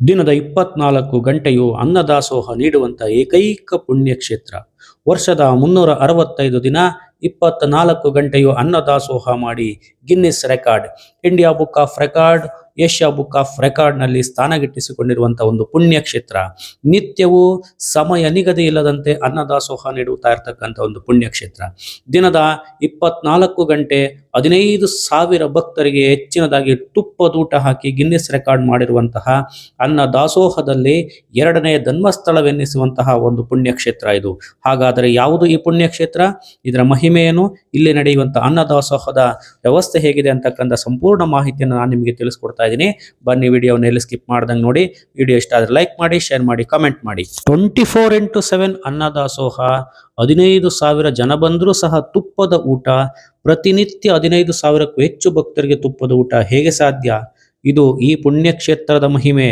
ದಿನದ ಇಪ್ಪತ್ನಾಲ್ಕು ಗಂಟೆಯು ಅನ್ನದಾಸೋಹ ನೀಡುವಂಥ ಏಕೈಕ ಪುಣ್ಯಕ್ಷೇತ್ರ. ವರ್ಷದ ಮುನ್ನೂರ ಅರವತ್ತೈದು ದಿನ ಇಪ್ಪತ್ನಾಲ್ಕು ಗಂಟೆಯು ಅನ್ನದಾಸೋಹ ಮಾಡಿ Guinness record, India book of record Asia book of ರೆಕಾರ್ಡ್ನಲ್ಲಿ ಸ್ಥಾನಗಿಟ್ಟಿಸಿಕೊಂಡಿರುವಂಥ ಒಂದು ಪುಣ್ಯಕ್ಷೇತ್ರ. ನಿತ್ಯವೂ ಸಮಯ ನಿಗದಿ ಇಲ್ಲದಂತೆ ಅನ್ನದಾಸೋಹ ನೀಡುತ್ತಾ ಇರತಕ್ಕಂಥ ಒಂದು ಪುಣ್ಯಕ್ಷೇತ್ರ. ದಿನದ ಇಪ್ಪತ್ನಾಲ್ಕು ಗಂಟೆ ಹದಿನೈದು ಸಾವಿರ ಭಕ್ತರಿಗೆ ಹೆಚ್ಚಿನದಾಗಿ ತುಪ್ಪದೂಟ ಹಾಕಿ ಗಿನ್ನಿಸ್ ರೆಕಾರ್ಡ್ ಮಾಡಿರುವಂತಹ ಅನ್ನ ದಾಸೋಹದಲ್ಲಿ ಎರಡನೇ ಧನ್ಮಸ್ಥಳವೆನ್ನಿಸುವಂತಹ ಒಂದು ಪುಣ್ಯಕ್ಷೇತ್ರ ಇದು. ಹಾಗಾದರೆ ಯಾವುದು ಈ ಪುಣ್ಯಕ್ಷೇತ್ರ? ಇದರ ಮಹಿಮೆಯನ್ನು ಇಲ್ಲಿ ನಡೆಯುವಂತಹ ಅನ್ನದಾಸೋಹದ ವ್ಯವಸ್ಥೆ ಹೇಗಿದೆ ಅಂತಕ್ಕಂಥ ಸಂಪೂರ್ಣ ಮಾಹಿತಿಯನ್ನು ನಾನು ನಿಮಗೆ ತಿಳಿಸ್ಕೊಡ್ತಾ ಇದ್ದೀನಿ. ಬನ್ನಿ ವಿಡಿಯೋನ ಎಲ್ಲಿ ಸ್ಕಿಪ್ ಮಾಡ್ದಂಗೆ ನೋಡಿ. ವಿಡಿಯೋ ಇಷ್ಟ ಆದರೆ ಲೈಕ್ ಮಾಡಿ ಶೇರ್ ಮಾಡಿ ಕಮೆಂಟ್ ಮಾಡಿ. ಟ್ವೆಂಟಿ ಫೋರ್ ಇಂಟು ಸೆವೆನ್ ಅನ್ನದಾಸೋಹ. ಹದಿನೈದು ಸಾವಿರ ಜನ ಬಂದರೂ ಸಹ ತುಪ್ಪದ ಊಟ. ಪ್ರತಿನಿತ್ಯ ಹದಿನೈದು ಸಾವಿರಕ್ಕೂ ಹೆಚ್ಚು ಭಕ್ತರಿಗೆ ತುಪ್ಪದ ಊಟ. ಹೇಗೆ ಸಾಧ್ಯ? ಇದು ಈ ಪುಣ್ಯಕ್ಷೇತ್ರದ ಮಹಿಮೆ.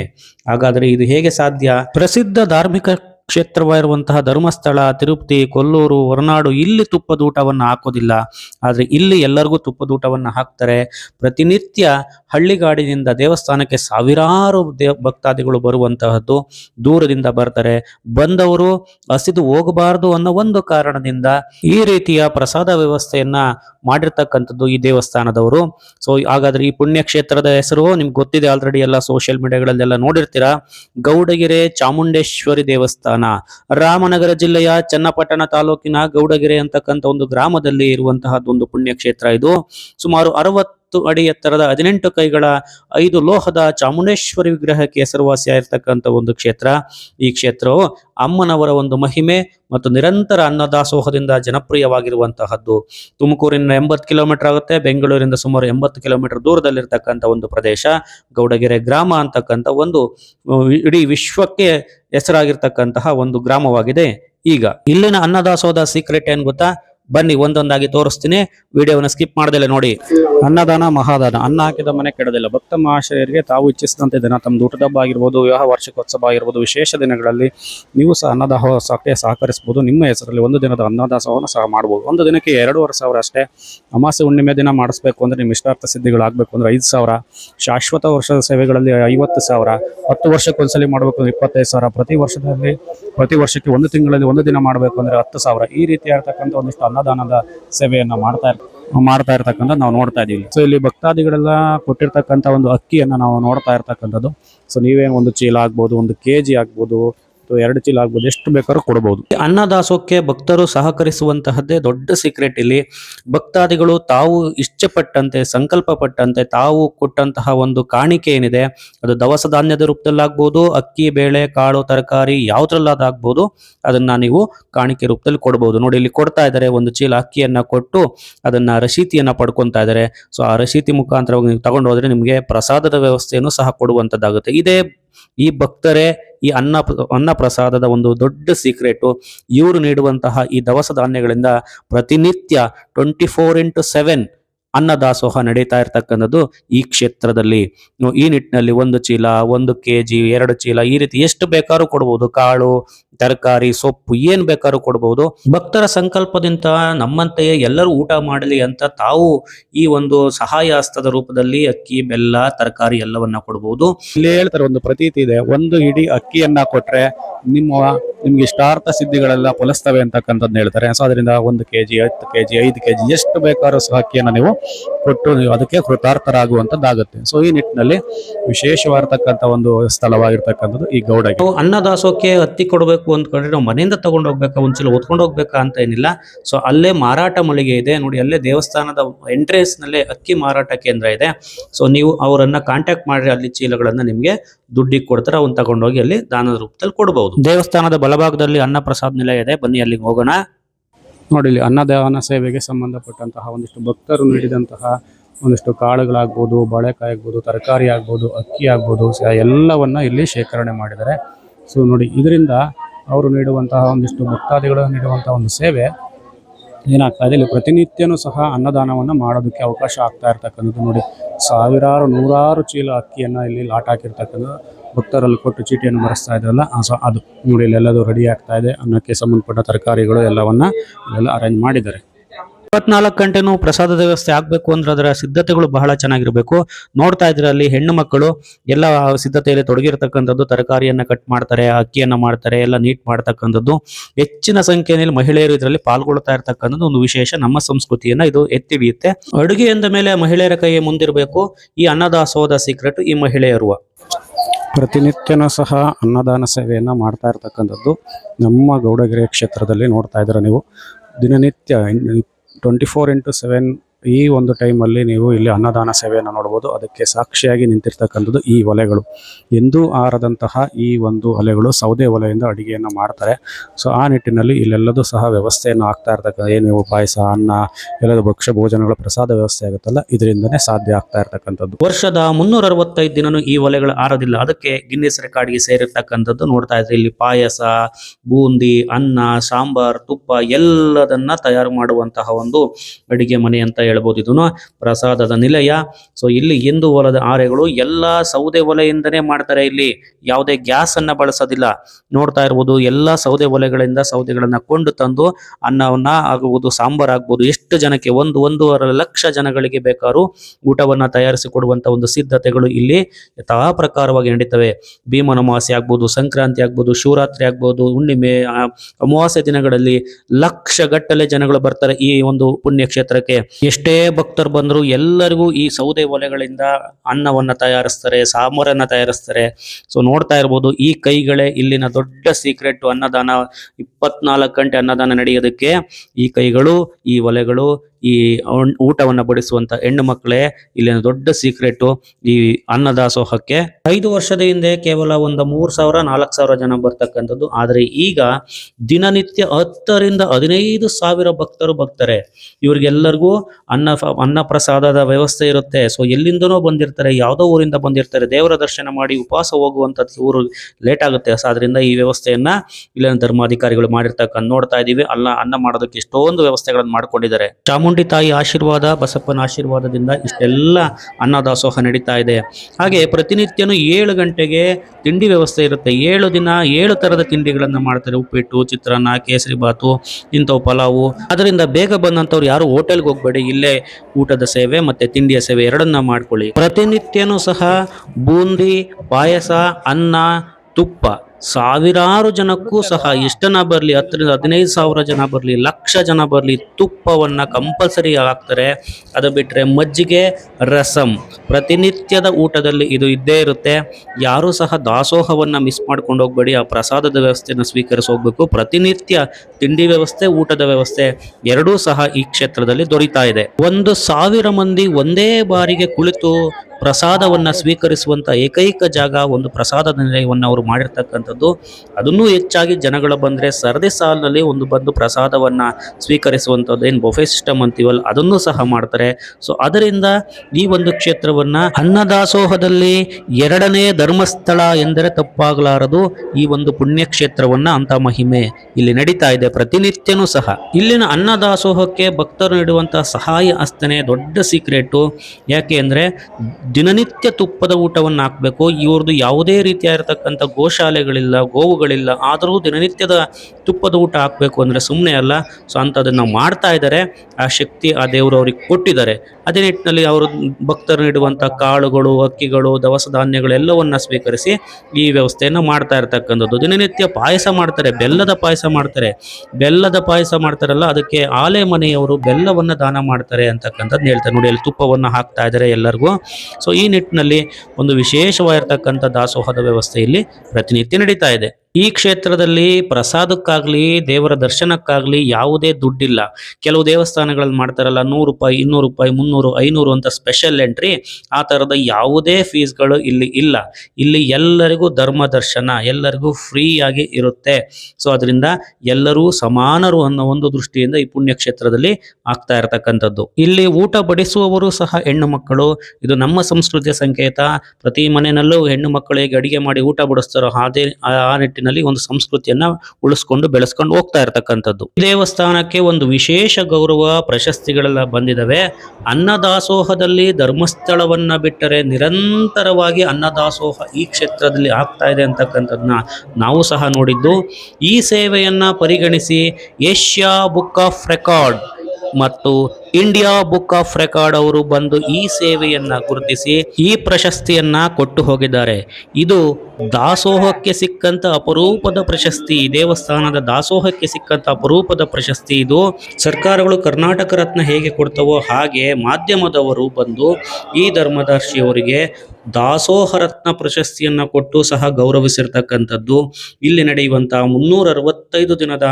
ಹಾಗಾದರೆ ಇದು ಹೇಗೆ ಸಾಧ್ಯ? ಪ್ರಸಿದ್ಧ ಧಾರ್ಮಿಕ ಕ್ಷೇತ್ರವಾಗಿರುವಂತಹ ಧರ್ಮಸ್ಥಳ, ತಿರುಪತಿ, ಕೊಲ್ಲೂರು, ಹೊರನಾಡು ಇಲ್ಲಿ ತುಪ್ಪದ ಊಟವನ್ನು ಹಾಕೋದಿಲ್ಲ. ಆದರೆ ಇಲ್ಲಿ ಎಲ್ಲರಿಗೂ ತುಪ್ಪದ ಊಟವನ್ನು ಹಾಕ್ತಾರೆ. ಪ್ರತಿನಿತ್ಯ ಹಳ್ಳಿಗಾಡಿನಿಂದ ದೇವಸ್ಥಾನಕ್ಕೆ ಸಾವಿರಾರು ದೇವ, ಭಕ್ತಾದಿಗಳು ಬರುವಂತಹದ್ದು ದೂರದಿಂದ ಬರ್ತಾರೆ. ಬಂದವರು ಹಸಿದು ಹೋಗಬಾರದು ಅನ್ನೋ ಒಂದು ಕಾರಣದಿಂದ ಈ ರೀತಿಯ ಪ್ರಸಾದ ವ್ಯವಸ್ಥೆಯನ್ನ ಮಾಡಿರ್ತಕ್ಕಂಥದ್ದು ಈ ದೇವಸ್ಥಾನದವರು. ಸೊ ಹಾಗಾದ್ರೆ ಈ ಪುಣ್ಯಕ್ಷೇತ್ರದ ಹೆಸರು ನಿಮ್ಗೆ ಗೊತ್ತಿದೆ ಆಲ್ರೆಡಿ ಎಲ್ಲ ಸೋಷಿಯಲ್ ಮೀಡಿಯಾಗಳಲ್ಲೆಲ್ಲ ನೋಡಿರ್ತೀರಾ? ಗೌಡಗೆರೆ ಚಾಮುಂಡೇಶ್ವರಿ ದೇವಸ್ಥಾನ. ರಾಮನಗರ ಜಿಲ್ಲೆಯ ಚನ್ನಪಟ್ಟಣ ತಾಲೂಕಿನ ಗೌಡಗೆರೆ ಅಂತಕ್ಕಂಥ ಒಂದು ಗ್ರಾಮದಲ್ಲಿ ಇರುವಂತಹದ್ದು ಒಂದು ಪುಣ್ಯಕ್ಷೇತ್ರ ಇದು. ಸುಮಾರು ಅರವತ್ತು ಅಡಿ ಎತ್ತರದ ಹದಿನೆಂಟು ಕೈಗಳ ಐದು ಲೋಹದ ಚಾಮುಂಡೇಶ್ವರಿ ವಿಗ್ರಹಕ್ಕೆ ಹೆಸರುವಾಸಿಯಾಗಿರ್ತಕ್ಕಂಥ ಒಂದು ಕ್ಷೇತ್ರ. ಈ ಕ್ಷೇತ್ರವು ಅಮ್ಮನವರ ಒಂದು ಮಹಿಮೆ ಮತ್ತು ನಿರಂತರ ಅನ್ನದಾಸೋಹದಿಂದ ಜನಪ್ರಿಯವಾಗಿರುವಂತಹದ್ದು. ತುಮಕೂರಿನ ಎಂಬತ್ತು ಕಿಲೋಮೀಟರ್ ಆಗುತ್ತೆ, ಬೆಂಗಳೂರಿಂದ ಸುಮಾರು ಎಂಬತ್ತು ಕಿಲೋಮೀಟರ್ ದೂರದಲ್ಲಿರ್ತಕ್ಕಂಥ ಒಂದು ಪ್ರದೇಶ, ಗೌಡಗೆರೆ ಗ್ರಾಮ ಅಂತಕ್ಕಂಥ ಒಂದು ಇಡೀ ವಿಶ್ವಕ್ಕೆ ಹೆಸರಾಗಿರ್ತಕ್ಕಂತಹ ಒಂದು ಗ್ರಾಮವಾಗಿದೆ. ಈಗ ಇಲ್ಲಿನ ಅನ್ನದಾಸೋಹದ ಸೀಕ್ರೆಟ್ ಏನ್ ಗೊತ್ತಾ? ಬನ್ನಿ, ಒಂದೊಂದಾಗಿ ತೋರಿಸ್ತೀನಿ. ವಿಡಿಯೋವನ್ನ ಸ್ಕಿಪ್ ಮಾಡದಿಲ್ಲ, ನೋಡಿ. ಅನ್ನದಾನ, ಮಹಾದಾನ. ಅನ್ನ ಹಾಕಿದ ಮನೆ ಕೆಡದಿಲ್ಲ. ಭಕ್ತ ಮಹಾಶಯರಿಗೆ ತಾವು ಇಚ್ಛಿಸಿದಂತೆ ದಿನ. ತಮ್ಮ ಊಟದ ಹಬ್ಬ ಆಗಿರ್ಬೋದು, ವಿವಾಹ ವಾರ್ಷಿಕೋತ್ಸವ ಆಗಿರ್ಬೋದು, ವಿಶೇಷ ದಿನಗಳಲ್ಲಿ ನೀವು ಸಹ ಅನ್ನದಾಸೋಹಕ್ಕೆ ಸಹಕರಿಸಬಹುದು. ನಿಮ್ಮ ಹೆಸರಲ್ಲಿ ಒಂದು ದಿನದ ಅನ್ನದಾಸವನ್ನು ಸಹ ಮಾಡಬಹುದು. ಒಂದು ದಿನಕ್ಕೆ ಎರಡೂವರೆ ಸಾವಿರ ಅಷ್ಟೇ ಅಮಾಸೆ ಹುಣ್ಣಿಮೆ ದಿನ ಮಾಡಿಸ್ಬೇಕು ಅಂದ್ರೆ ನಿಮ್ಮ ಇಷ್ಟಾರ್ಥ ಸಿದ್ಧಿಗಳಾಗಬೇಕು ಅಂದ್ರೆ ಐದು ಸಾವಿರ. ಶಾಶ್ವತ ವರ್ಷದ ಸೇವೆಗಳಲ್ಲಿ ಐವತ್ತು ಸಾವಿರ. ಹತ್ತು ವರ್ಷಕ್ಕೆ ಒಂದ್ಸಲಿ ಮಾಡಬೇಕು ಅಂದ್ರೆ ಇಪ್ಪತ್ತೈದು ಸಾವಿರ. ಪ್ರತಿ ವರ್ಷದಲ್ಲಿ, ಪ್ರತಿ ವರ್ಷಕ್ಕೆ ಒಂದು ತಿಂಗಳಲ್ಲಿ ಒಂದು ದಿನ ಮಾಡಬೇಕು ಅಂದ್ರೆ ಹತ್ತು ಸಾವಿರ. ಈ ರೀತಿ ಇರ್ತಕ್ಕಂಥ ಒಂದಿಷ್ಟು ಅನ್ನದಾನದ ಸೇವೆಯನ್ನ ಮಾಡ್ತಾ ಇರ್ ಮಾಡ್ತಾ ಇರ್ತಕ್ಕಂಥ ನಾವು ನೋಡ್ತಾ ಇದೀವಿ. ಸೊ ಇಲ್ಲಿ ಭಕ್ತಾದಿಗಳೆಲ್ಲ ಕೊಟ್ಟಿರ್ತಕ್ಕಂಥ ಒಂದು ಅಕ್ಕಿಯನ್ನು ನಾವು ನೋಡ್ತಾ ಇರ್ತಕ್ಕಂಥದ್ದು. ಸೊ ನೀವೇ ಒಂದು ಚೀಲ ಆಗ್ಬೋದು, ಒಂದು ಕೆ ಜಿ ಆಗ್ಬೋದು ಅಥವಾ ಎರಡು ಚೀಲ ಆಗ್ಬೋದು. ಎಷ್ಟು ಬೇಕಾದ್ರೂ ಕೊಡಬಹುದು ಅನ್ನದಾಸೋಕ್ಕೆ ಭಕ್ತರು ಸಹಕರಿಸುವಂತಹದ್ದೇ ದೊಡ್ಡ ಸೀಕ್ರೆಟ್ ಇಲ್ಲಿ. ಭಕ್ತಾದಿಗಳು ತಾವು ಇಷ್ಟಪಟ್ಟಂತೆ ಸಂಕಲ್ಪ ಪಟ್ಟಂತೆ ತಾವು ಕೊಟ್ಟಂತಹ ಒಂದು ಕಾಣಿಕೆ ಏನಿದೆ, ಅದು ದವಸ ಧಾನ್ಯದ ರೂಪದಲ್ಲಾಗ್ಬೋದು, ಅಕ್ಕಿ, ಬೇಳೆ, ಕಾಳು, ತರಕಾರಿ ಯಾವ್ದ್ರಲ್ಲಾದಾಗ್ಬೋದು, ಅದನ್ನ ನೀವು ಕಾಣಿಕೆ ರೂಪದಲ್ಲಿ ಕೊಡಬಹುದು ನೋಡಿ, ಇಲ್ಲಿ ಕೊಡ್ತಾ ಇದ್ದಾರೆ, ಒಂದು ಚೀಲ ಅಕ್ಕಿಯನ್ನ ಕೊಟ್ಟು ಅದನ್ನ ರಶೀತಿಯನ್ನ ಪಡ್ಕೊಂತಾ ಇದ್ದಾರೆ. ಸೊ, ಆ ರಶೀತಿ ಮುಖಾಂತರ ನೀವು ತಗೊಂಡು ಹೋದ್ರೆ ನಿಮಗೆ ಪ್ರಸಾದದ ವ್ಯವಸ್ಥೆಯನ್ನು ಸಹ ಕೊಡುವಂತದ್ದಾಗುತ್ತೆ. ಇದೇ ಈ ಭಕ್ತರೇ ಈ ಅನ್ನ ಅನ್ನ ಪ್ರಸಾದದ ಒಂದು ದೊಡ್ಡ ಸೀಕ್ರೆಟು ಇವರು ನೀಡುವಂತಹ ಈ ದವಸ ಧಾನ್ಯಗಳಿಂದ ಪ್ರತಿನಿತ್ಯ ಟ್ವೆಂಟಿ ಫೋರ್ ಇಂಟು ಸೆವೆನ್ ಅನ್ನದಾಸೋಹ ನಡೀತಾ ಇರ್ತಕ್ಕಂಥದ್ದು ಈ ಕ್ಷೇತ್ರದಲ್ಲಿ. ಈ ನಿಟ್ಟಿನಲ್ಲಿ ಒಂದು ಚೀಲ, ಒಂದು ಕೆ ಜಿ ಎರಡು ಚೀಲ ಈ ರೀತಿ ಎಷ್ಟು ಬೇಕಾದ್ರೂ ಕೊಡ್ಬೋದು. ಕಾಳು, ತರಕಾರಿ, ಸೊಪ್ಪು ಏನ್ ಬೇಕಾದ್ರೂ ಕೊಡ್ಬೋದು. ಭಕ್ತರ ಸಂಕಲ್ಪದಿಂದ ನಮ್ಮಂತೆಯೇ ಎಲ್ಲರೂ ಊಟ ಮಾಡಲಿ ಅಂತ ತಾವು ಈ ಒಂದು ಸಹಾಯ ಹಸ್ತದ ರೂಪದಲ್ಲಿ ಅಕ್ಕಿ, ಬೆಲ್ಲ, ತರಕಾರಿ ಎಲ್ಲವನ್ನ ಕೊಡ್ಬೋದು. ಇಲ್ಲಿ ಹೇಳ್ತಾರೆ ಒಂದು ಪ್ರತೀತಿ ಇದೆ. ಒಂದು ಇಡೀ ಅಕ್ಕಿಯನ್ನ ಕೊಟ್ರೆ ನಿಮ್ಮ, ನಿಮ್ಗೆ ಇಷ್ಟಾರ್ಥ ಸಿದ್ಧಿಗಳೆಲ್ಲ ಫಲಿಸ್ತವೆ ಅಂತಕ್ಕಂಥದ್ದು ಹೇಳ್ತಾರೆ. ಸೊ, ಅದರಿಂದ ಒಂದು ಕೆಜಿ, ಹತ್ತು ಕೆಜಿ, ಐದು ಕೆಜಿ ಎಷ್ಟು ಬೇಕಾದ್ರೂ ಸಹ ಅಕ್ಕಿಯನ್ನ ನೀವು ಕೊಟ್ಟು ನೀವು ಅದಕ್ಕೆ ಕೃತಾರ್ಥರಾಗುವಂತದ್ದಾಗುತ್ತೆ ಸೊ ಈ ನಿಟ್ಟಿನಲ್ಲಿ ವಿಶೇಷವಾಗಿರ್ತಕ್ಕಂಥ ಒಂದು ಸ್ಥಳವಾಗಿರ್ತಕ್ಕಂಥದ್ದು ಈ ಗೌಡಗೆ. ಅನ್ನದಾಸೋಕೆ ಹತ್ತಿ ಕೊಡಬೇಕು ಅಂದ್ಕೊಂಡ್ರೆ ನಾವು ಮನೆಯಿಂದ ತಗೊಂಡು ಹೋಗ್ಬೇಕಾ? ಒಂದ್ಸಲ ಹೊತ್ಕೊಂಡು ಹೋಗ್ಬೇಕಾ ಅಂತ ಏನಿಲ್ಲ. ಸೊ ಅಲ್ಲೇ ಮಾರಾಟ ಮಳಿಗೆ ಇದೆ. ನೋಡಿ ಅಲ್ಲೇ ದೇವಸ್ಥಾನದ ಎಂಟ್ರೆನ್ಸ್ ನಲ್ಲೇ ಅಕ್ಕಿ ಮಾರಾಟ ಕೇಂದ್ರ ಇದೆ. ಸೊ ನೀವು ಅವರನ್ನ ಕಾಂಟ್ಯಾಕ್ಟ್ ಮಾಡಿ ಅಲ್ಲಿ ಚೀಲಗಳನ್ನ ನಿಮ್ಗೆ ದುಡ್ಡಿಗೆ ಕೊಡ್ತಾರೆ. ಅವನ್ನ ತಗೊಂಡೋಗಿ ಅಲ್ಲಿ ದಾನದ ರೂಪದಲ್ಲಿ ಕೊಡಬಹುದು ದೇವಸ್ಥಾನದ ಬಲಭಾಗದಲ್ಲಿ ಅನ್ನ ಪ್ರಸಾದ್ ನಿಲಯ ಇದೆ. ಬನ್ನಿ ಅಲ್ಲಿಗೆ ಹೋಗೋಣ. ನೋಡಿ ಇಲ್ಲಿ ಅನ್ನದಾನ ಸೇವೆಗೆ ಸಂಬಂಧಪಟ್ಟಂತಹ ಒಂದಿಷ್ಟು ಭಕ್ತರು ನೀಡಿದಂತಹ ಒಂದಿಷ್ಟು ಕಾಳುಗಳಾಗ್ಬೋದು ಬಾಳೆಕಾಯಿ ಆಗ್ಬೋದು ತರಕಾರಿ ಆಗ್ಬೋದು, ಅಕ್ಕಿ ಆಗ್ಬೋದು ಎಲ್ಲವನ್ನ ಇಲ್ಲಿ ಶೇಖರಣೆ ಮಾಡಿದ್ದಾರೆ. ಸೊ ನೋಡಿ ಇದರಿಂದ ಅವರು ನೀಡುವಂತಹ ಒಂದಿಷ್ಟು ಭಕ್ತಾದಿಗಳು ನೀಡುವಂತಹ ಒಂದು ಸೇವೆ ಏನಾಗ್ತಾ ಇದೆ, ಇಲ್ಲಿ ಪ್ರತಿನಿತ್ಯನೂ ಸಹ ಅನ್ನದಾನವನ್ನು ಮಾಡೋದಕ್ಕೆ ಅವಕಾಶ ಆಗ್ತಾ ಇರ್ತಕ್ಕಂಥದ್ದು. ನೋಡಿ, ಸಾವಿರಾರು ನೂರಾರು ಚೀಲ ಅಕ್ಕಿಯನ್ನು ಇಲ್ಲಿ ಲಾಟ್ ಹಾಕಿರ್ತಕ್ಕಂಥದ್ದು. ಭಕ್ತರಲ್ಲಿ ಕೊಟ್ಟು ಚೀಟಿಯನ್ನು ಬರೆಸ್ತಾ ಇದ್ರಲ್ಲ ಸೊ ಅದು ನೋಡಿ ಇಲ್ಲೆಲ್ಲದೂ ರೆಡಿ ಆಗ್ತಾ ಇದೆ. ಅನ್ನಕ್ಕೆ ಸಂಬಂಧಪಟ್ಟ ತರಕಾರಿಗಳು ಎಲ್ಲವನ್ನ ಇಲ್ಲೆಲ್ಲ ಅರೇಂಜ್ ಮಾಡಿದ್ದಾರೆ. ಇಪ್ಪತ್ನಾಲ್ಕು ಗಂಟೆನೂ ಪ್ರಸಾದದ ವ್ಯವಸ್ಥೆ ಆಗಬೇಕು ಅಂದ್ರೆ ಅದರ ಸಿದ್ಧತೆಗಳು ಬಹಳ ಚೆನ್ನಾಗಿರಬೇಕು. ನೋಡ್ತಾ ಇದ್ರೆ ಅಲ್ಲಿ ಹೆಣ್ಣು ಮಕ್ಕಳು ಎಲ್ಲ ಸಿದ್ಧತೆಯಲ್ಲಿ ತೊಡಗಿರ್ತಕ್ಕಂಥದ್ದು, ತರಕಾರಿಯನ್ನ ಕಟ್ ಮಾಡ್ತಾರೆ, ಅಕ್ಕಿಯನ್ನ ಮಾಡ್ತಾರೆ, ಎಲ್ಲ ನೀಟ್ ಮಾಡ್ತಕ್ಕಂಥದ್ದು. ಹೆಚ್ಚಿನ ಸಂಖ್ಯೆಯಲ್ಲಿ ಮಹಿಳೆಯರು ಇದರಲ್ಲಿ ಪಾಲ್ಗೊಳ್ತಾ ಇರ್ತಕ್ಕಂಥದ್ದು ಒಂದು ವಿಶೇಷ. ನಮ್ಮ ಸಂಸ್ಕೃತಿಯನ್ನ ಇದು ಎತ್ತಿ ಹಿಡಿಯುತ್ತೆ ಅಡುಗೆ ಎಂದ ಮೇಲೆ ಮಹಿಳೆಯರ ಕೈ ಮುಂದಿರಬೇಕು. ಈ ಅನ್ನದಾಸೋಹದ ಸೀಕ್ರೆಟ್ ಈ ಮಹಿಳೆಯರುವ. ಪ್ರತಿನಿತ್ಯನೂ ಸಹ ಅನ್ನದಾನ ಸೇವೆಯನ್ನು ಮಾಡ್ತಾ ಇರ್ತಕ್ಕಂಥದ್ದು ನಮ್ಮ ಗೌಡಗೆರೆ ಕ್ಷೇತ್ರದಲ್ಲಿ ನೋಡ್ತಾ ಇದ್ದೀರ ನೀವು? ದಿನನಿತ್ಯ ಟ್ವೆಂಟಿ ಫೋರ್ ಇಂಟು ಸೆವೆನ್ ಈ ಒಂದು ಟೈಮಲ್ಲಿ ನೀವು ಇಲ್ಲಿ ಅನ್ನದಾನ ಸೇವೆಯನ್ನು ನೋಡ್ಬೋದು. ಅದಕ್ಕೆ ಸಾಕ್ಷಿಯಾಗಿ ನಿಂತಿರ್ತಕ್ಕಂಥದ್ದು ಈ ಒಲೆಗಳು. ಎಂದೂ ಆರದಂತಹ ಈ ಒಂದು ಒಲೆಗಳು ಸೌದೆ ಒಲೆಯಿಂದ ಅಡುಗೆಯನ್ನು ಮಾಡ್ತಾರೆ. ಸೊ ಆ ನಿಟ್ಟಿನಲ್ಲಿ ಇಲ್ಲೆಲ್ಲದೂ ಸಹ ವ್ಯವಸ್ಥೆಯನ್ನು ಆಗ್ತಾ ಇರ್ತಕ್ಕಂಥ ಏನು ಪಾಯಸ, ಅನ್ನ, ಎಲ್ಲದ ಭಕ್ಷ್ಯ ಭೋಜನಗಳ ಪ್ರಸಾದ ವ್ಯವಸ್ಥೆ ಆಗುತ್ತಲ್ಲ, ಇದರಿಂದನೇ ಸಾಧ್ಯ ಆಗ್ತಾ ಇರ್ತಕ್ಕಂಥದ್ದು. ವರ್ಷದ ಮುನ್ನೂರ ಅರವತ್ತೈದು ದಿನನೂ ಈ ಒಲೆಗಳು ಆರೋದಿಲ್ಲ. ಅದಕ್ಕೆ ಗಿನ್ನಿಸ್ ರೆಕಾರ್ಡ್ಗೆ ಸೇರಿರ್ತಕ್ಕಂಥದ್ದು ನೋಡ್ತಾ ಇದ್ರೆ. ಇಲ್ಲಿ ಪಾಯಸ, ಬೂಂದಿ, ಅನ್ನ, ಸಾಂಬಾರ್, ತುಪ್ಪ ಎಲ್ಲದನ್ನ ತಯಾರು ಮಾಡುವಂತಹ ಒಂದು ಅಡಿಗೆ ಮನೆ ಅಂತ ಹೇಳ್ಬೋದು ಇದನ್ನು ಪ್ರಸಾದದ ನಿಲಯ. ಸೊ ಇಲ್ಲಿ ಹಿಂದೂ ಹೊಲದ ಆರೆಗಳು ಎಲ್ಲ ಸೌದೆ ಒಲೆಯಿಂದನೇ ಮಾಡ್ತಾರೆ ಇಲ್ಲಿ. ಯಾವುದೇ ಗ್ಯಾಸ್ ಅನ್ನ ಬಳಸೋದಿಲ್ಲ. ನೋಡ್ತಾ ಇರ್ಬೋದು ಎಲ್ಲ ಸೌದೆ ಒಲೆಗಳಿಂದ ಸೌದೆಗಳನ್ನ ಕೊಂಡು ತಂದು ಅನ್ನವನ್ನ ಆಗಬಹುದು, ಸಾಂಬಾರ್ ಆಗ್ಬೋದು ಎಷ್ಟು ಜನಕ್ಕೆ ಒಂದು, ಒಂದೂವರೆ ಲಕ್ಷ ಜನಗಳಿಗೆ ಬೇಕಾದ್ರೂ ಊಟವನ್ನ ತಯಾರಿಸಿ ಕೊಡುವಂತ ಒಂದು ಸಿದ್ಧತೆಗಳು ಇಲ್ಲಿ ಯಥಾ ಪ್ರಕಾರವಾಗಿ ನಡೀತವೆ ಭೀಮನಮಾಸೆ ಆಗ್ಬೋದು, ಸಂಕ್ರಾಂತಿ ಆಗ್ಬೋದು, ಶಿವರಾತ್ರಿ ಆಗ್ಬೋದು, ಹುಣ್ಣಿಮೆ ಅಮಾವಾಸ್ಯ ದಿನಗಳಲ್ಲಿ ಲಕ್ಷ ಗಟ್ಟಲೆ ಜನಗಳು ಬರ್ತಾರೆ ಈ ಒಂದು ಪುಣ್ಯಕ್ಷೇತ್ರಕ್ಕೆ. ಎಷ್ಟೇ ಭಕ್ತರು ಬಂದ್ರು ಎಲ್ಲರಿಗೂ ಈ ಸೌದೆ ಒಲೆಗಳಿಂದ ಅನ್ನವನ್ನ ತಯಾರಿಸ್ತಾರೆ, ಸಾಂಬಾರನ್ನು ತಯಾರಿಸ್ತಾರೆ. ಸೊ ನೋಡ್ತಾ ಇರ್ಬೋದು, ಈ ಕೈಗಳೇ ಇಲ್ಲಿನ ದೊಡ್ಡ ಸೀಕ್ರೆಟ್ ಅನ್ನದಾನ, ಇಪ್ಪತ್ನಾಲ್ಕು ಗಂಟೆ ಅನ್ನದಾನ ನಡೆಯೋದಕ್ಕೆ ಈ ಕೈಗಳು, ಈ ಒಲೆಗಳು ಈ ಊಟವನ್ನು ಬಡಿಸುವಂತ ಹೆಣ್ಣು ಮಕ್ಕಳೇ ಇಲ್ಲಿ ದೊಡ್ಡ ಸೀಕ್ರೆಟ್ ಈ ಅನ್ನದಾಸೋಹಕ್ಕೆ. ಐದು ವರ್ಷದ ಹಿಂದೆ ಕೇವಲ ಒಂದು ಮೂರ್ ಸಾವಿರ, ನಾಲ್ಕು ಸಾವಿರ ಜನ ಬರ್ತಕ್ಕಂಥದ್ದು. ಆದ್ರೆ ಈಗ ದಿನನಿತ್ಯ ಹತ್ತರಿಂದ ಹದಿನೈದು ಸಾವಿರ ಭಕ್ತರು ಬರ್ತಾರೆ ಇವ್ರಿಗೆಲ್ಲರಿಗೂ ಅನ್ನ ಅನ್ನ ಪ್ರಸಾದದ ವ್ಯವಸ್ಥೆ ಇರುತ್ತೆ. ಸೊ ಎಲ್ಲಿಂದನೋ ಬಂದಿರ್ತಾರೆ, ಯಾವುದೋ ಊರಿಂದ ಬಂದಿರ್ತಾರೆ, ದೇವರ ದರ್ಶನ ಮಾಡಿ ಉಪವಾಸ ಹೋಗುವಂಥದ್ದು ಊರು ಲೇಟ್ ಆಗುತ್ತೆ. ಅದರಿಂದ ಈ ವ್ಯವಸ್ಥೆಯನ್ನ ಇಲ್ಲಿನ ಧರ್ಮಾಧಿಕಾರಿಗಳು ಮಾಡಿರ್ತಕ್ಕಂಥ, ನೋಡ್ತಾ ಇದೀವಿ ಅಲ್ಲ ಅನ್ನ ಮಾಡೋದಕ್ಕೆ ಎಷ್ಟೊಂದು ವ್ಯವಸ್ಥೆಗಳನ್ನು ಮಾಡ್ಕೊಂಡಿದ್ದಾರೆ. ತಾಯಿ ಆಶೀರ್ವಾದ, ಬಸಪ್ಪನ ಆಶೀರ್ವಾದದಿಂದ ಇಷ್ಟೆಲ್ಲ ಅನ್ನದಾಸೋಹ ನಡೀತಾ ಇದೆ. ಹಾಗೆ ಪ್ರತಿನಿತ್ಯನೂ ಏಳು ಗಂಟೆಗೆ ತಿಂಡಿ ವ್ಯವಸ್ಥೆ ಇರುತ್ತೆ. ಏಳು ದಿನ ಏಳು ತರದ ತಿಂಡಿಗಳನ್ನು ಮಾಡ್ತಾರೆ. ಉಪ್ಪಿಟ್ಟು, ಚಿತ್ರಾನ್ನ, ಕೇಸರಿ ಬಾತು, ಇಂಥವು ಪಲಾವು. ಅದರಿಂದ ಬೇಗ ಬಂದಂಥವ್ರು ಯಾರು ಹೋಟೆಲ್ಗೆ ಹೋಗ್ಬೇಡಿ. ಇಲ್ಲೇ ಊಟದ ಸೇವೆ ಮತ್ತೆ ತಿಂಡಿಯ ಸೇವೆ ಎರಡನ್ನ ಮಾಡ್ಕೊಳ್ಳಿ. ಪ್ರತಿನಿತ್ಯನೂ ಸಹ ಬೂಂದಿ, ಪಾಯಸ, ಅನ್ನ, ತುಪ್ಪ ಸಾವಿರಾರು ಜನಕ್ಕೂ ಸಹ ಎಷ್ಟನ ಬರಲಿ, ಹತ್ತರಿಂದ ಹದಿನೈದು ಸಾವಿರ ಜನ ಬರಲಿ, ಲಕ್ಷ ಜನ ಬರಲಿ, ತುಪ್ಪವನ್ನ ಕಂಪಲ್ಸರಿ ಹಾಕ್ತಾರೆ. ಅದು ಬಿಟ್ಟರೆ ಮಜ್ಜಿಗೆ ರಸಂ. ಪ್ರತಿನಿತ್ಯದ ಊಟದಲ್ಲಿ ಇದು ಇದ್ದೇ ಇರುತ್ತೆ. ಯಾರೂ ಸಹ ದಾಸೋಹವನ್ನ ಮಿಸ್ ಮಾಡ್ಕೊಂಡು ಹೋಗ್ಬೇಡಿ, ಆ ಪ್ರಸಾದದ ವ್ಯವಸ್ಥೆಯನ್ನು ಸ್ವೀಕರಿಸಿ ಹೋಗಬೇಕು. ಪ್ರತಿನಿತ್ಯ ತಿಂಡಿ ವ್ಯವಸ್ಥೆ, ಊಟದ ವ್ಯವಸ್ಥೆ ಎರಡೂ ಸಹ ಈ ಕ್ಷೇತ್ರದಲ್ಲಿ ದೊರೀತಾ ಇದೆ. ಒಂದು ಸಾವಿರ ಮಂದಿ ಒಂದೇ ಬಾರಿಗೆ ಕುಳಿತು ಪ್ರಸಾದವನ್ನ ಸ್ವೀಕರಿಸುವಂತ ಏಕೈಕ ಜಾಗ ಒಂದು ಪ್ರಸಾದದ ನಿಲಯವನ್ನು ಅವರು ಮಾಡಿರ್ತಕ್ಕಂಥದ್ದು ಅದನ್ನೂ ಹೆಚ್ಚಾಗಿ ಜನಗಳು ಬಂದರೆ ಸರದಿ ಸಾಲಿನಲ್ಲಿ ಒಂದು ಬಂದು ಪ್ರಸಾದವನ್ನ ಸ್ವೀಕರಿಸುವಂಥದ್ದು ಏನು ಬೊಫೆ ಸಿಸ್ಟಮ್ ಅಂತೀವಲ್ಲ, ಅದನ್ನು ಸಹ ಮಾಡ್ತಾರೆ. ಸೊ ಅದರಿಂದ ಈ ಒಂದು ಕ್ಷೇತ್ರವನ್ನ ಅನ್ನದಾಸೋಹದಲ್ಲಿ ಎರಡನೇ ಧರ್ಮಸ್ಥಳ ಎಂದರೆ ತಪ್ಪಾಗಲಾರದು. ಈ ಒಂದು ಪುಣ್ಯಕ್ಷೇತ್ರವನ್ನು ಅಂತ ಮಹಿಮೆ ಇಲ್ಲಿ ನಡೀತಾ ಇದೆ ಪ್ರತಿನಿತ್ಯನೂ ಸಹ. ಇಲ್ಲಿನ ಅನ್ನದಾಸೋಹಕ್ಕೆ ಭಕ್ತರು ನೀಡುವಂತಹ ಸಹಾಯ ಹಸ್ತನೆ ದೊಡ್ಡ ಸೀಕ್ರೆಟು. ಯಾಕೆ ಅಂದರೆ ದಿನನಿತ್ಯ ತುಪ್ಪದ ಊಟವನ್ನು ಹಾಕಬೇಕು. ಇವ್ರದ್ದು ಯಾವುದೇ ರೀತಿಯಾಗಿರ್ತಕ್ಕಂಥ ಗೋಶಾಲೆಗಳಿಲ್ಲ ಗೋವುಗಳಿಲ್ಲ, ಆದರೂ ದಿನನಿತ್ಯದ ತುಪ್ಪದ ಊಟ ಹಾಕಬೇಕು ಅಂದರೆ ಸುಮ್ಮನೆ ಅಲ್ಲ. ಸೊ ಅಂಥದನ್ನು ಮಾಡ್ತಾ ಇದ್ದಾರೆ. ಆ ಶಕ್ತಿ ಆ ದೇವರು ಅವ್ರಿಗೆ ಕೊಟ್ಟಿದ್ದಾರೆ. ಅದೇ ನಿಟ್ಟಿನಲ್ಲಿ ಅವರು ಭಕ್ತರು ನೀಡುವಂಥ ಕಾಳುಗಳು, ಅಕ್ಕಿಗಳು, ದವಸ ಧಾನ್ಯಗಳು ಎಲ್ಲವನ್ನ ಸ್ವೀಕರಿಸಿ ಈ ವ್ಯವಸ್ಥೆಯನ್ನು ಮಾಡ್ತಾ ಇರ್ತಕ್ಕಂಥದ್ದು. ದಿನನಿತ್ಯ ಪಾಯಸ ಮಾಡ್ತಾರೆ, ಬೆಲ್ಲದ ಪಾಯಸ ಮಾಡ್ತಾರೆ. ಬೆಲ್ಲದ ಪಾಯಸ ಮಾಡ್ತಾರಲ್ಲ, ಅದಕ್ಕೆ ಆಲೆ ಮನೆಯವರು ಬೆಲ್ಲವನ್ನು ದಾನ ಮಾಡ್ತಾರೆ ಅಂತಕ್ಕಂಥದ್ದು ಹೇಳ್ತಾರೆ. ನೋಡಿ, ಅಲ್ಲಿ ತುಪ್ಪವನ್ನು ಹಾಕ್ತಾ ಇದ್ದಾರೆ ಎಲ್ಲರಿಗೂ. ಸೊ ಈ ನಿಟ್ಟಿನಲ್ಲಿ ಒಂದು ವಿಶೇಷವಾಗಿರ್ತಕ್ಕಂಥ ದಾಸೋಹದ ವ್ಯವಸ್ಥೆಯಲ್ಲಿ ಪ್ರತಿನಿತ್ಯ ನಡೀತಾ ಇದೆ ಈ ಕ್ಷೇತ್ರದಲ್ಲಿ ಪ್ರಸಾದಕ್ಕಾಗ್ಲಿ, ದೇವರ ದರ್ಶನಕ್ಕಾಗ್ಲಿ ಯಾವುದೇ ದುಡ್ಡಿಲ್ಲ. ಕೆಲವು ದೇವಸ್ಥಾನಗಳಲ್ಲಿ ಮಾಡ್ತಾರಲ್ಲ, ನೂರು ರೂಪಾಯಿ, ಇನ್ನೂರು ರೂಪಾಯಿ, ಮುನ್ನೂರು, ಐನೂರು ಅಂತ ಸ್ಪೆಷಲ್ ಎಂಟ್ರಿ ಆ ಥರದ ಯಾವುದೇ ಫೀಸ್ಗಳು ಇಲ್ಲಿ ಇಲ್ಲ. ಇಲ್ಲಿ ಎಲ್ಲರಿಗೂ ಧರ್ಮ ದರ್ಶನ, ಎಲ್ಲರಿಗೂ ಫ್ರೀ ಆಗಿ ಇರುತ್ತೆ. ಸೊ ಅದರಿಂದ ಎಲ್ಲರೂ ಸಮಾನರು ಅನ್ನೋ ಒಂದು ದೃಷ್ಟಿಯಿಂದ ಈ ಪುಣ್ಯ ಕ್ಷೇತ್ರದಲ್ಲಿ ಆಗ್ತಾ ಇರತಕ್ಕಂಥದ್ದು. ಇಲ್ಲಿ ಊಟ ಬಡಿಸುವವರು ಸಹ ಹೆಣ್ಣು ಮಕ್ಕಳು, ಇದು ನಮ್ಮ ಸಂಸ್ಕೃತಿಯ ಸಂಕೇತ. ಪ್ರತಿ ಮನೆಯಲ್ಲೂ ಹೆಣ್ಣು ಮಕ್ಕಳಿಗೆ ಅಡಿಗೆ ಮಾಡಿ ಊಟ ಬಡಿಸ್ತಾರೋ ಅದೇ ಆ ನಿಟ್ಟಿನಲ್ಲಿ ಒಂದು ಸಂಸ್ಕೃತಿಯನ್ನ ಉಳಿಸ್ಕೊಂಡು ಬೆಳೆಸ್ಕೊಂಡು ಹೋಗ್ತಾ ಇರತಕ್ಕಂಥದ್ದು. ದೇವಸ್ಥಾನಕ್ಕೆ ಒಂದು ವಿಶೇಷ ಗೌರವ ಪ್ರಶಸ್ತಿಗಳೆಲ್ಲ ಬಂದಿದವೆ. ಅನ್ನದಾಸೋಹದಲ್ಲಿ ಧರ್ಮಸ್ಥಳವನ್ನ ಬಿಟ್ಟರೆ ನಿರಂತರವಾಗಿ ಅನ್ನದಾಸೋಹ ಈ ಕ್ಷೇತ್ರದಲ್ಲಿ ಆಗ್ತಾ ಇದೆ ಅಂತಕ್ಕಂಥದ್ದನ್ನ ನಾವು ಸಹ ನೋಡಿದ್ದು. ಈ ಸೇವೆಯನ್ನ ಪರಿಗಣಿಸಿ ಏಷ್ಯಾ ಬುಕ್ ಆಫ್ ರೆಕಾರ್ಡ್ ಮತ್ತು ಇಂಡಿಯಾ ಬುಕ್ ಆಫ್ ರೆಕಾರ್ಡ್ ಅವರು ಬಂದು ಈ ಸೇವೆಯನ್ನ ಗುರುತಿಸಿ ಈ ಪ್ರಶಸ್ತಿಯನ್ನ ಕೊಟ್ಟು ಹೋಗಿದ್ದಾರೆ. ಇದು ದಾಸೋಹಕ್ಕೆ ಸಿಕ್ಕಂತ ಅಪರೂಪದ ಪ್ರಶಸ್ತಿ. ದೇವಸ್ಥಾನದ ದಾಸೋಹಕ್ಕೆ ಸಿಕ್ಕಂತ ಅಪರೂಪದ ಪ್ರಶಸ್ತಿ ಇದು. ಸರ್ಕಾರಗಳು ಕರ್ನಾಟಕ ರತ್ನ ಹೇಗೆ ಕೊಡ್ತವೋ ಹಾಗೆ ಮಾಧ್ಯಮದವರು ಬಂದು ಈ ಧರ್ಮದರ್ಶಿಯವರಿಗೆ ದಾಸೋಹ ರತ್ನ ಪ್ರಶಸ್ತಿಯನ್ನ ಕೊಟ್ಟು ಸಹ ಗೌರವಿಸಿರ್ತಕ್ಕಂಥದ್ದು. ಇಲ್ಲಿ ನಡೆಯುವಂತಹ ಮುನ್ನೂರ ದಿನದ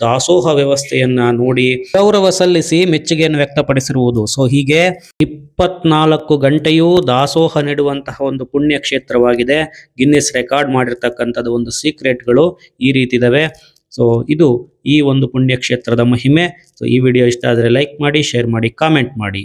ದಾಸೋಹ ವ್ಯವಸ್ಥೆಯನ್ನ ನೋಡಿ ಗೌರವ ಸಲ್ಲಿಸಿ ಮೆಚ್ಚುಗೆಯನ್ನು ವ್ಯಕ್ತಪಡಿಸಿರುವುದು. ಸೊ ಹೀಗೆ ಇಪ್ಪತ್ನಾಲ್ಕು ಗಂಟೆಯೂ ದಾಸೋಹ ನೆಡುವಂತಹ ಒಂದು ಪುಣ್ಯ ಕ್ಷೇತ್ರವಾಗಿದೆ ಗಿನ್ನಿಸ್ ರೆಕಾರ್ಡ್ ಮಾಡಿರ್ತಕ್ಕಂಥದ್ದು ಒಂದು ಸೀಕ್ರೆಟ್ಗಳು ಈ ರೀತಿ ಇದಾವೆ ಸೊ ಇದು ಈ ಒಂದು ಪುಣ್ಯ ಕ್ಷೇತ್ರದ ಮಹಿಮೆ. ಸೊ ಈ ವಿಡಿಯೋ ಇಷ್ಟ ಆದರೆ ಲೈಕ್ ಮಾಡಿ ಶೇರ್ ಮಾಡಿ ಕಾಮೆಂಟ್ ಮಾಡಿ.